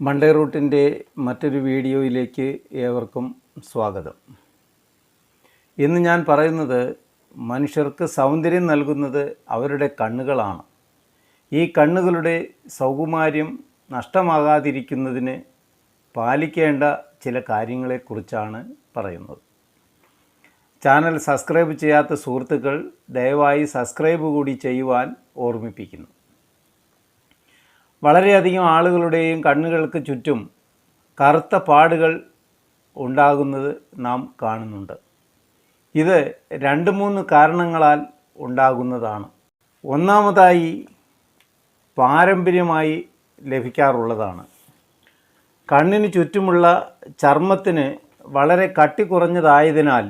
Monday റൂട്ടിന്റെ മറ്റൊരു വീഡിയോയിലേക്ക് ഏവർക്കും സ്വാഗതം. ഇന്ന് ഞാൻ പറയുന്നത് മനുഷ്യർക്ക് സൗന്ദര്യം നൽകുന്നത് അവരുടെ കണ്ണുകളാണ്. ഈ കണ്ണുകളുടെ സൗകുമാര്യം നഷ്ടമാകാതിരിക്കുന്നതിന് പാലിക്കേണ്ട ചില കാര്യങ്ങളെക്കുറിച്ചാണ് പറയുന്നത്. ചാനൽ സബ്സ്ക്രൈബ് ചെയ്യാത്ത സുഹൃത്തുക്കൾ ദയവായി സബ്സ്ക്രൈബ് കൂടി ചെയ്യുവാൻ ഓർമ്മിപ്പിക്കുന്നു. വളരെയധികം ആളുകളുടെയും കണ്ണുകൾക്ക് ചുറ്റും കറുത്ത പാടുകൾ ഉണ്ടാകുന്നത് നാം കാണുന്നുണ്ട്. ഇത് രണ്ട് മൂന്ന് കാരണങ്ങളാൽ ഉണ്ടാകുന്നതാണ്. ഒന്നാമതായി പാരമ്പര്യമായി ലഭിക്കാറുള്ളതാണ്. കണ്ണിന് ചുറ്റുമുള്ള ചർമ്മത്തിന് വളരെ കട്ടി കുറഞ്ഞതായതിനാൽ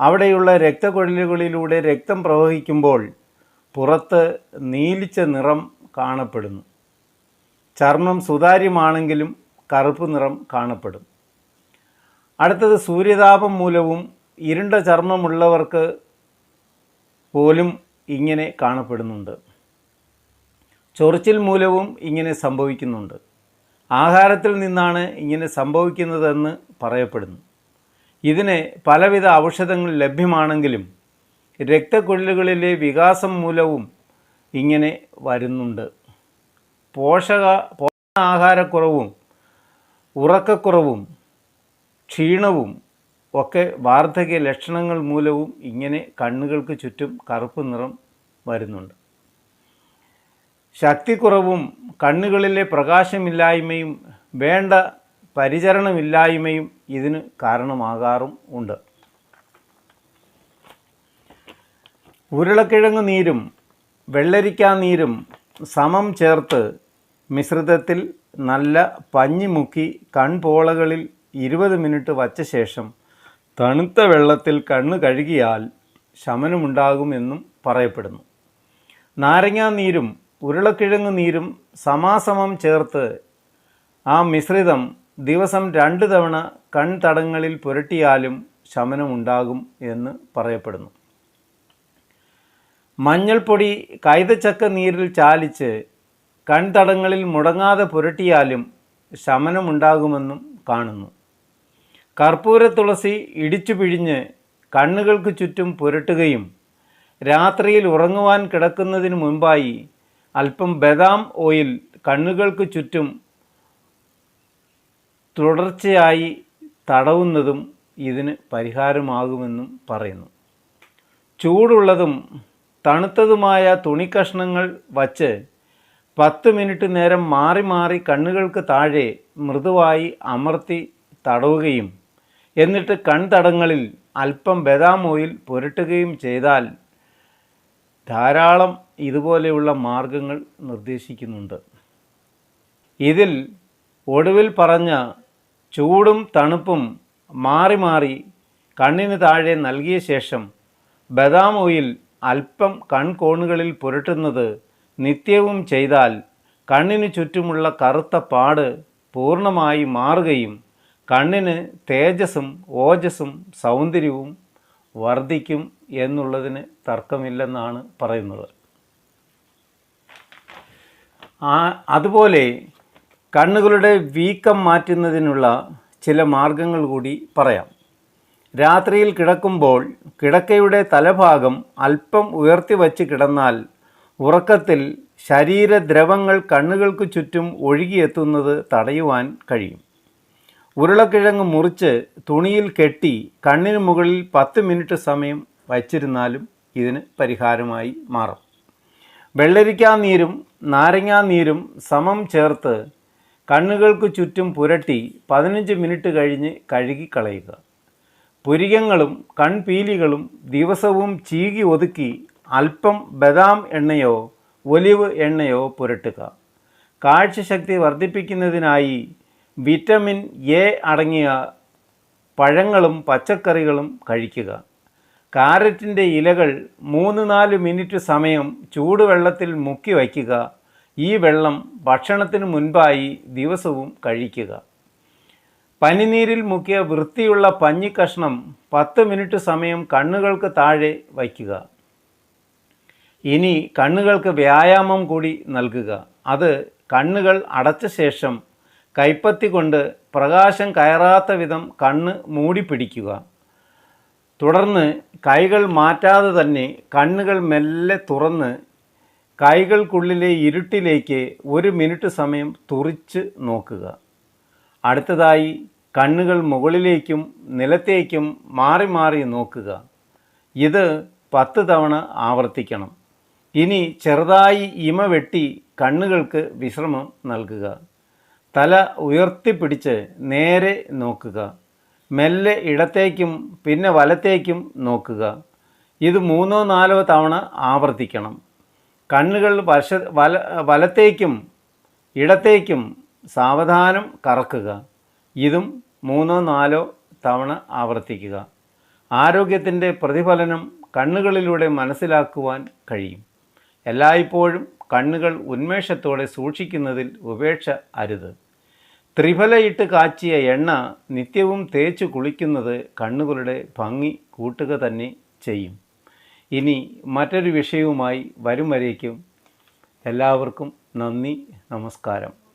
അവിടെയുള്ള രക്തക്കൊഴലുകളിലൂടെ രക്തം പ്രവഹിക്കുമ്പോൾ പുറത്ത് നീലിച്ച നിറം കാണപ്പെടുന്നു. ചർമ്മം സുതാര്യമാണെങ്കിലും കറുപ്പ് നിറം കാണപ്പെടും. അടുത്തത് സൂര്യതാപം മൂലവും ഇരുണ്ട ചർമ്മമുള്ളവർക്ക് പോലും ഇങ്ങനെ കാണപ്പെടുന്നുണ്ട്. ചൊറിച്ചിൽ മൂലവും ഇങ്ങനെ സംഭവിക്കുന്നുണ്ട്. ആഹാരത്തിൽ നിന്നാണ് ഇങ്ങനെ സംഭവിക്കുന്നതെന്ന് പറയപ്പെടുന്നു. ഇതിന് പലവിധ ഔഷധങ്ങൾ ലഭ്യമാണെങ്കിലും രക്തക്കുഴലുകളിലെ വികാസം മൂലവും ഇങ്ങനെ വരുന്നുണ്ട്. പോഷക പോഷകാഹാരക്കുറവും ഉറക്കക്കുറവും ക്ഷീണവും ഒക്കെ വാർദ്ധക്യ ലക്ഷണങ്ങൾ മൂലവും ഇങ്ങനെ കണ്ണുകൾക്ക് ചുറ്റും കറുപ്പ് നിറം വരുന്നുണ്ട്. ശക്തിക്കുറവും കണ്ണുകളിലെ പ്രകാശമില്ലായ്മയും വേണ്ട പരിചരണമില്ലായ്മയും ഇതിന് കാരണമാകാറും ഉണ്ട്. ഉരുളക്കിഴങ്ങ് നീരും വെള്ളരിക്കാ നീരും സമം ചേർത്ത് മിശ്രിതത്തിൽ നല്ല പഞ്ഞി മുക്കി കൺപോളകളിൽ ഇരുപത് മിനിറ്റ് വച്ച ശേഷം തണുത്ത വെള്ളത്തിൽ കണ്ണ് കഴുകിയാൽ ശമനമുണ്ടാകുമെന്നും പറയപ്പെടുന്നു. നാരങ്ങാ നീരും ഉരുളക്കിഴങ്ങ് നീരും സമാസമം ചേർത്ത് ആ മിശ്രിതം ദിവസം രണ്ട് തവണ കൺതടങ്ങളിൽ പുരട്ടിയാലും ശമനമുണ്ടാകും എന്ന് പറയപ്പെടുന്നു. മഞ്ഞൾപ്പൊടി കൈതച്ചക്ക നീരിൽ ചാലിച്ച് കൺതടങ്ങളിൽ മുടങ്ങാതെ പുരട്ടിയാലും ശമനമുണ്ടാകുമെന്നും കാണുന്നു. കർപ്പൂര തുളസി ഇടിച്ചു പിഴിഞ്ഞ് കണ്ണുകൾക്ക് ചുറ്റും പുരട്ടുകയും രാത്രിയിൽ ഉറങ്ങുവാൻ കിടക്കുന്നതിന് മുൻപായി അല്പം ബദാം ഓയിൽ കണ്ണുകൾക്ക് ചുറ്റും തുടർച്ചയായി തടവുന്നതും ഇതിന് പരിഹാരമാകുമെന്നും പറയുന്നു. ചൂടുള്ളതും തണുത്തതുമായ തുണിക്കഷ്ണങ്ങൾ വച്ച് പത്ത് മിനിറ്റ് നേരം മാറി മാറി കണ്ണുകൾക്ക് താഴെ മൃദുവായി അമർത്തി തടവുകയും എന്നിട്ട് കൺതടങ്ങളിൽ അല്പം ബദാം ഓയിൽ പുരട്ടുകയും ചെയ്താൽ ധാരാളം ഇതുപോലെയുള്ള മാർഗങ്ങൾ നിർദ്ദേശിക്കുന്നുണ്ട്. ഇതിൽ ഒടുവിൽ പറഞ്ഞ ചൂടും തണുപ്പും മാറി മാറി കണ്ണിന് താഴെ നൽകിയ ശേഷം ബദാം ഓയിൽ അല്പം കൺകോണുകളിൽ പുരട്ടുന്നത് നിത്യവും ചെയ്താൽ കണ്ണിനു ചുറ്റുമുള്ള കറുത്ത പാട് പൂർണമായി മാറുകയും കണ്ണിന് തേജസ്സും ഓജസ്സും സൗന്ദര്യവും വർദ്ധിക്കും എന്നുള്ളതിന് തർക്കമില്ലെന്നാണ് പറയുന്നത്. അതുപോലെ കണ്ണുകളുടെ വീക്കം മാറ്റുന്നതിനുള്ള ചില മാർഗങ്ങൾ കൂടി പറയാം. രാത്രിയിൽ കിടക്കുമ്പോൾ കിടക്കയുടെ തലഭാഗം അല്പം ഉയർത്തി വച്ച് കിടന്നാൽ ഉറക്കത്തിൽ ശരീരദ്രവങ്ങൾ കണ്ണുകൾക്ക് ചുറ്റും ഒഴുകിയെത്തുന്നത് തടയുവാൻ കഴിയും. ഉരുളക്കിഴങ്ങ് മുറിച്ച് തുണിയിൽ കെട്ടി കണ്ണിന് മുകളിൽ പത്ത് മിനിറ്റ് സമയം വച്ചിരുന്നാലും ഇതിന് പരിഹാരമായി മാറും. വെള്ളരിക്കാ നീരും നാരങ്ങാ നീരും സമം ചേർത്ത് കണ്ണുകൾക്ക് ചുറ്റും പുരട്ടി പതിനഞ്ച് മിനിറ്റ് കഴിഞ്ഞ് കഴുകിക്കളയുക. പുരികങ്ങളും കൺപീലികളും ദിവസവും ചീകി ഒതുക്കി അല്പം ബദാം എണ്ണയോ ഒലിവ് എണ്ണയോ പുരട്ടുക. കാഴ്ചശക്തി വർദ്ധിപ്പിക്കുന്നതിനായി വിറ്റമിൻ എ അടങ്ങിയ പഴങ്ങളും പച്ചക്കറികളും കഴിക്കുക. കാരറ്റിന്റെ ഇലകൾ മൂന്ന് നാല് മിനിറ്റ് സമയം ചൂടുവെള്ളത്തിൽ മുക്കി വയ്ക്കുക. ഈ വെള്ളം ഭക്ഷണത്തിന് മുൻപായി ദിവസവും കഴിക്കുക. പനിനീരിൽ മുക്കിയ വൃത്തിയുള്ള പഞ്ഞിക്കഷ്ണം പത്ത് മിനിറ്റ് സമയം കണ്ണുകൾക്ക് താഴെ വയ്ക്കുക. ഇനി കണ്ണുകൾക്ക് വ്യായാമം കൂടി നൽകുക. അത് കണ്ണുകൾ അടച്ച ശേഷം കൈപ്പത്തി കൊണ്ട് പ്രകാശം കയറാത്ത വിധം കണ്ണ് മൂടിപ്പിടിക്കുക തുടർന്ന് കൈകൾ മാറ്റാതെ തന്നെ കണ്ണുകൾ മെല്ലെ തുറന്ന് കൈകൾക്കുള്ളിലെ ഇരുട്ടിലേക്ക് ഒരു മിനിറ്റ് സമയം തുറിച്ച് നോക്കുക. അടുത്തതായി കണ്ണുകൾ മുകളിലേക്കും നിലത്തേക്കും മാറി മാറി നോക്കുക. ഇത് പത്ത് തവണ ആവർത്തിക്കണം. ഇനി ചെറുതായി ഇമ വെട്ടി കണ്ണുകൾക്ക് വിശ്രമം നൽകുക. തല ഉയർത്തിപ്പിടിച്ച് നേരെ നോക്കുക. മെല്ലെ ഇടത്തേക്കും പിന്നെ വലത്തേക്കും നോക്കുക. ഇത് മൂന്നോ നാലോ തവണ ആവർത്തിക്കണം. കണ്ണുകൾ വശ വല വലത്തേക്കും ഇടത്തേക്കും സാവധാനം കറക്കുക. ഇതും മൂന്നോ നാലോ തവണ ആവർത്തിക്കുക. ആരോഗ്യത്തിന്റെ പ്രതിഫലനം കണ്ണുകളിലൂടെ മനസ്സിലാക്കുവാൻ കഴിയും. എല്ലായ്പ്പോഴും കണ്ണുകൾ ഉന്മേഷത്തോടെ സൂക്ഷിക്കുന്നതിൽ ഉപേക്ഷ അരുത്. ത്രിഫലയിട്ട് കാച്ചിയ എണ്ണ നിത്യവും തേച്ചു കുളിക്കുന്നത് കണ്ണുകളുടെ ഭംഗി കൂട്ടുക തന്നെ ചെയ്യും. ഇനി മറ്റൊരു വിഷയവുമായി വരും വരേക്കും. എല്ലാവർക്കും നന്ദി നമസ്കാരം.